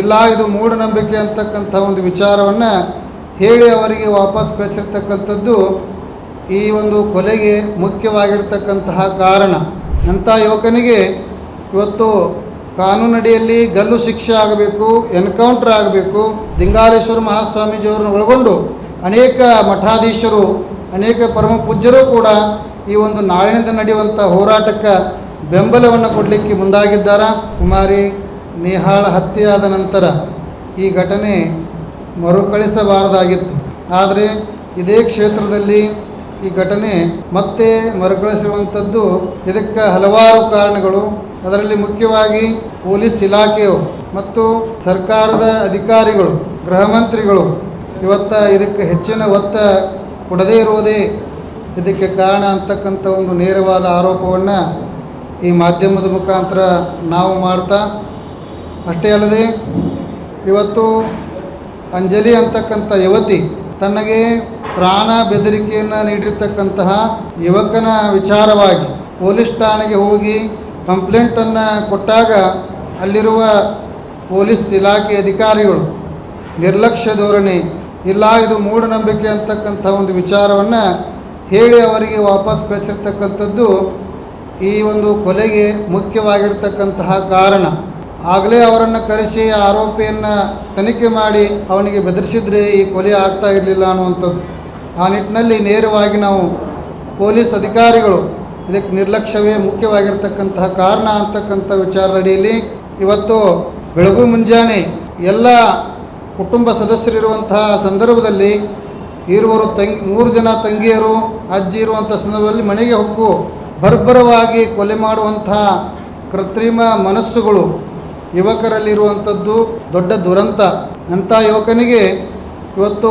ಇಲ್ಲ, ಇದು ಮೂಢನಂಬಿಕೆ ಅಂತಕ್ಕಂಥ ಒಂದು ವಿಚಾರವನ್ನು ಹೇಳಿ ಅವರಿಗೆ ವಾಪಸ್ ಕಳಿಸಿರ್ತಕ್ಕಂಥದ್ದು ಈ ಒಂದು ಕೊಲೆಗೆ ಮುಖ್ಯವಾಗಿರ್ತಕ್ಕಂತಹ ಕಾರಣ. ಅಂಥ ಯುವಕನಿಗೆ ಇವತ್ತು ಕಾನೂನಡಿಯಲ್ಲಿ ಗಲ್ಲು ಶಿಕ್ಷೆ ಆಗಬೇಕು, ಎನ್ಕೌಂಟರ್ ಆಗಬೇಕು, ಲಿಂಗಾಲೇಶ್ವರ ಮಹಾಸ್ವಾಮೀಜಿಯವರನ್ನು ಒಳಗೊಂಡು ಅನೇಕ ಮಠಾಧೀಶರು, ಅನೇಕ ಪರಮ ಪೂಜ್ಯರು ಕೂಡ ಈ ಒಂದು ನಾಳಿನಿಂದ ನಡೆಯುವಂಥ ಹೋರಾಟಕ್ಕೆ ಬೆಂಬಲವನ್ನು ಕೊಡಲಿಕ್ಕೆ ಮುಂದಾಗಿದ್ದಾರೆ? ಕುಮಾರಿ ನೇಹಾಳ ಹತ್ಯೆಯಾದ ನಂತರ ಈ ಘಟನೆ ಮರುಕಳಿಸಬಾರದಾಗಿತ್ತು. ಆದರೆ ಇದೇ ಕ್ಷೇತ್ರದಲ್ಲಿ ಈ ಘಟನೆ ಮತ್ತೆ ಮರುಕಳಿಸಿರುವಂಥದ್ದು ಇದಕ್ಕೆ ಹಲವಾರು ಕಾರಣಗಳು. ಅದರಲ್ಲಿ ಮುಖ್ಯವಾಗಿ ಪೊಲೀಸ್ ಇಲಾಖೆಯು ಮತ್ತು ಸರ್ಕಾರದ ಅಧಿಕಾರಿಗಳು, ಗೃಹ ಮಂತ್ರಿಗಳು ಇವತ್ತ ಇದಕ್ಕೆ ಹೆಚ್ಚಿನ ಒತ್ತ ಕೊಡದೇ ಇರುವುದೇ ಇದಕ್ಕೆ ಕಾರಣ ಅಂತಕ್ಕಂಥ ಒಂದು ನೇರವಾದ ಆರೋಪವನ್ನು ಈ ಮಾಧ್ಯಮದ ಮುಖಾಂತರ ನಾವು ಮಾಡ್ತಾ ಅಷ್ಟೇ ಅಲ್ಲದೆ ಇವತ್ತು ಅಂಜಲಿ ಅಂತಕ್ಕಂಥ ಯುವತಿ ತನಗೆ ಪ್ರಾಣ ಬೆದರಿಕೆಯನ್ನು ನೀಡಿರ್ತಕ್ಕಂತಹ ಯುವಕನ ವಿಚಾರವಾಗಿ ಪೊಲೀಸ್ ಠಾಣೆಗೆ ಹೋಗಿ ಕಂಪ್ಲೇಂಟನ್ನು ಕೊಟ್ಟಾಗ ಅಲ್ಲಿರುವ ಪೊಲೀಸ್ ಇಲಾಖೆ ಅಧಿಕಾರಿಗಳು, ನಿರ್ಲಕ್ಷ್ಯ ಧೋರಣೆ, ಇಲ್ಲ ಇದು ಮೂಢನಂಬಿಕೆ ಅಂತಕ್ಕಂಥ ಒಂದು ವಿಚಾರವನ್ನು ಹೇಳಿ ಅವರಿಗೆ ವಾಪಸ್ ಕಳಿಸಿರ್ತಕ್ಕಂಥದ್ದು ಈ ಒಂದು ಕೊಲೆಗೆ ಮುಖ್ಯವಾಗಿರ್ತಕ್ಕಂತಹ ಕಾರಣ. ಆಗಲೇ ಅವರನ್ನು ಕರೆಸಿ ಆರೋಪಿಯನ್ನು ತನಿಖೆ ಮಾಡಿ ಅವನಿಗೆ ಬೆದರಿಸಿದ್ರೆ ಈ ಕೊಲೆ ಆಗ್ತಾ ಇರಲಿಲ್ಲ ಅನ್ನುವಂಥದ್ದು. ಆ ನಿಟ್ಟಿನಲ್ಲಿ ನೇರವಾಗಿ ನಾವು ಪೊಲೀಸ್ ಅಧಿಕಾರಿಗಳು, ಇದಕ್ಕೆ ನಿರ್ಲಕ್ಷ್ಯವೇ ಮುಖ್ಯವಾಗಿರ್ತಕ್ಕಂತಹ ಕಾರಣ ಅಂತಕ್ಕಂಥ ವಿಚಾರದಡಿಯಲ್ಲಿ ಇವತ್ತು ಬೆಳಗು ಮುಂಜಾನೆ ಎಲ್ಲ ಕುಟುಂಬ ಸದಸ್ಯರಿರುವಂತಹ ಸಂದರ್ಭದಲ್ಲಿ ಇರುವರು ತಂಗಿ, ಮೂರು ಜನ ತಂಗಿಯರು, ಅಜ್ಜಿ ಇರುವಂಥ ಸಂದರ್ಭದಲ್ಲಿ ಮನೆಗೆ ಹೊಕ್ಕು ಬರ್ಬರವಾಗಿ ಕೊಲೆ ಮಾಡುವಂತಹ ಕೃತ್ರಿಮ ಮನಸ್ಸುಗಳು ಯುವಕರಲ್ಲಿರುವಂಥದ್ದು ದೊಡ್ಡ ದುರಂತ. ಅಂಥ ಯುವಕನಿಗೆ ಇವತ್ತು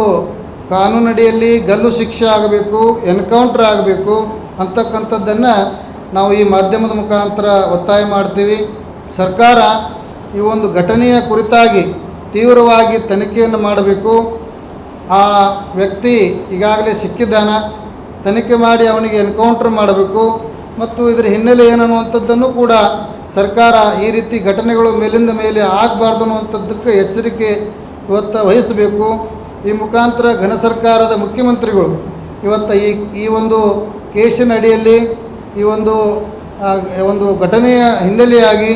ಕಾನೂನಡಿಯಲ್ಲಿ ಗಲ್ಲು ಶಿಕ್ಷೆ ಆಗಬೇಕು, ಎನ್ಕೌಂಟರ್ ಆಗಬೇಕು ಅಂತಕ್ಕಂಥದ್ದನ್ನು ನಾವು ಈ ಮಾಧ್ಯಮದ ಮುಖಾಂತರ ಒತ್ತಾಯ ಮಾಡ್ತೀವಿ. ಸರ್ಕಾರ ಈ ಒಂದು ಘಟನೆಯ ಕುರಿತಾಗಿ ತೀವ್ರವಾಗಿ ತನಿಖೆಯನ್ನು ಮಾಡಬೇಕು. ಆ ವ್ಯಕ್ತಿ ಈಗಾಗಲೇ ಸಿಕ್ಕಿದ್ದಾನ. ತನಿಖೆ ಮಾಡಿ ಅವನಿಗೆ ಎನ್ಕೌಂಟರ್ ಮಾಡಬೇಕು. ಮತ್ತು ಇದರ ಹಿನ್ನೆಲೆ ಏನನ್ನುವಂಥದ್ದನ್ನು ಕೂಡ ಸರ್ಕಾರ ಈ ರೀತಿ ಘಟನೆಗಳು ಮೇಲಿಂದ ಮೇಲೆ ಆಗಬಾರ್ದು ಅನ್ನುವಂಥದ್ದಕ್ಕೆ ಎಚ್ಚರಿಕೆ ಇವತ್ತು ವಹಿಸಬೇಕು. ಈ ಮುಖಾಂತರ ಘನ ಸರ್ಕಾರದ ಮುಖ್ಯಮಂತ್ರಿಗಳು ಇವತ್ತು ಈ ಈ ಒಂದು ಕೇಸಿನ ಅಡಿಯಲ್ಲಿ ಈ ಒಂದು ಒಂದು ಘಟನೆಯ ಹಿನ್ನೆಲೆಯಾಗಿ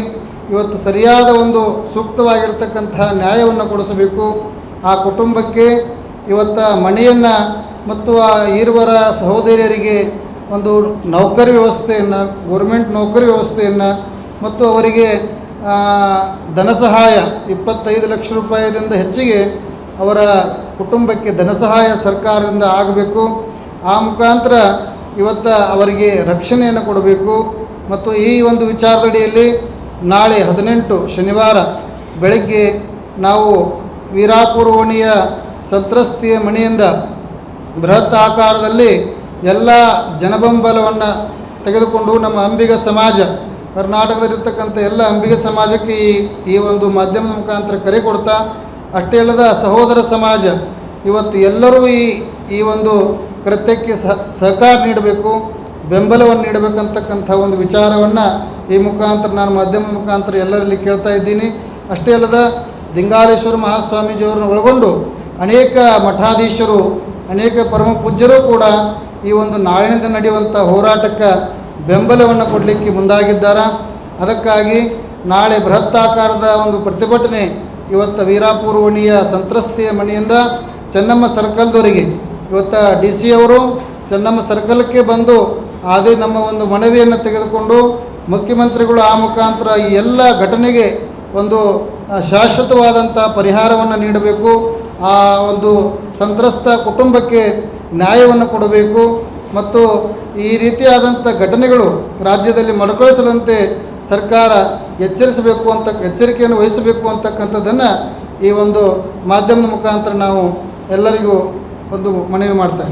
ಇವತ್ತು ಸರಿಯಾದ ಒಂದು ಸೂಕ್ತವಾಗಿರ್ತಕ್ಕಂತಹ ನ್ಯಾಯವನ್ನು ಕೊಡಿಸಬೇಕು. ಆ ಕುಟುಂಬಕ್ಕೆ ಇವತ್ತು ಮನೆಯನ್ನು ಮತ್ತು ಆ ಈರುವರ ಸಹೋದರಿಯರಿಗೆ ಒಂದು ನೌಕರಿ ವ್ಯವಸ್ಥೆಯನ್ನು, ಗೌರ್ಮೆಂಟ್ ನೌಕರಿ ವ್ಯವಸ್ಥೆಯನ್ನು ಮತ್ತು ಅವರಿಗೆ ಧನ ಸಹಾಯ ಇಪ್ಪತ್ತೈದು ಲಕ್ಷ ರೂಪಾಯಿಯಿಂದ ಹೆಚ್ಚಿಗೆ ಅವರ ಕುಟುಂಬಕ್ಕೆ ಧನ ಸಹಾಯ ಸರ್ಕಾರದಿಂದ ಆಗಬೇಕು. ಆ ಮುಖಾಂತರ ಇವತ್ತು ಅವರಿಗೆ ರಕ್ಷಣೆಯನ್ನು ಕೊಡಬೇಕು. ಮತ್ತು ಈ ಒಂದು ವಿಚಾರದಡಿಯಲ್ಲಿ ನಾಳೆ ಹದಿನೆಂಟು ಶನಿವಾರ ಬೆಳಗ್ಗೆ ನಾವು ವೀರಾಪುರ ಓಣಿಯ ಸಂತ್ರಸ್ತಿಯ ಮನೆಯಿಂದ ಬೃಹತ್ ಆಕಾರದಲ್ಲಿ ಎಲ್ಲ ಜನಬೆಂಬಲವನ್ನು ತೆಗೆದುಕೊಂಡು ನಮ್ಮ ಅಂಬಿಗ ಸಮಾಜ ಕರ್ನಾಟಕದಲ್ಲಿರ್ತಕ್ಕಂಥ ಎಲ್ಲ ಅಂಬಿಗೆ ಸಮಾಜಕ್ಕೆ ಈ ಈ ಒಂದು ಮಾಧ್ಯಮದ ಮುಖಾಂತರ ಕರೆ ಕೊಡ್ತಾ ಅಷ್ಟೇ ಅಲ್ಲದ ಸಹೋದರ ಸಮಾಜ, ಇವತ್ತು ಎಲ್ಲರೂ ಈ ಈ ಒಂದು ಕೃತ್ಯಕ್ಕೆ ಸಹ, ಸಹಕಾರ ನೀಡಬೇಕು, ಬೆಂಬಲವನ್ನು ನೀಡಬೇಕಂತಕ್ಕಂಥ ಒಂದು ವಿಚಾರವನ್ನು ಈ ಮುಖಾಂತರ ನಾನು ಮಾಧ್ಯಮ ಮುಖಾಂತರ ಎಲ್ಲರಲ್ಲಿ ಕೇಳ್ತಾ ಇದ್ದೀನಿ. ಅಷ್ಟೇ ಅಲ್ಲದ, ಲಿಂಗಾಲೇಶ್ವರ ಮಹಾಸ್ವಾಮೀಜಿಯವರನ್ನು ಒಳಗೊಂಡು ಅನೇಕ ಮಠಾಧೀಶರು, ಅನೇಕ ಪರಮ ಪೂಜ್ಯರು ಕೂಡ ಈ ಒಂದು ನಾಳಿನಿಂದ ನಡೆಯುವಂಥ ಹೋರಾಟಕ್ಕೆ ಬೆಂಬಲವನ್ನು ಕೊಡಲಿಕ್ಕೆ ಮುಂದಾಗಿದ್ದಾರೆ? ಅದಕ್ಕಾಗಿ ನಾಳೆ ಬೃಹತ್ತಾಕಾರದ ಒಂದು ಪ್ರತಿಭಟನೆ ಇವತ್ತು ವೀರಾಪುರ ಓಣಿಯ ಸಂತ್ರಸ್ತೆಯ ಮನೆಯಿಂದ ಚೆನ್ನಮ್ಮ ಸರ್ಕಲ್ದವರಿಗೆ. ಇವತ್ತು ಡಿ ಸಿ ಅವರು ಚೆನ್ನಮ್ಮ ಸರ್ಕಲ್ಗೆ ಬಂದು ಅದೇ ನಮ್ಮ ಒಂದು ಮನವಿಯನ್ನು ತೆಗೆದುಕೊಂಡು ಮುಖ್ಯಮಂತ್ರಿಗಳು ಆ ಮುಖಾಂತರ ಈ ಎಲ್ಲ ಘಟನೆಗೆ ಒಂದು ಶಾಶ್ವತವಾದಂಥ ಪರಿಹಾರವನ್ನು ನೀಡಬೇಕು, ಆ ಒಂದು ಸಂತ್ರಸ್ತ ಕುಟುಂಬಕ್ಕೆ ನ್ಯಾಯವನ್ನು ಕೊಡಬೇಕು ಮತ್ತು ಈ ರೀತಿಯಾದಂಥ ಘಟನೆಗಳು ರಾಜ್ಯದಲ್ಲಿ ಮರುಕಳಿಸದಂತೆ ಸರ್ಕಾರ ಎಚ್ಚರಿಸಬೇಕು ಅಂತ ಎಚ್ಚರಿಕೆಯನ್ನು ವಹಿಸಬೇಕು ಅಂತಕ್ಕಂಥದ್ದನ್ನು ಈ ಒಂದು ಮಾಧ್ಯಮದ ಮುಖಾಂತರ ನಾವು ಎಲ್ಲರಿಗೂ ಒಂದು ಮನವಿ ಮಾಡ್ತಾ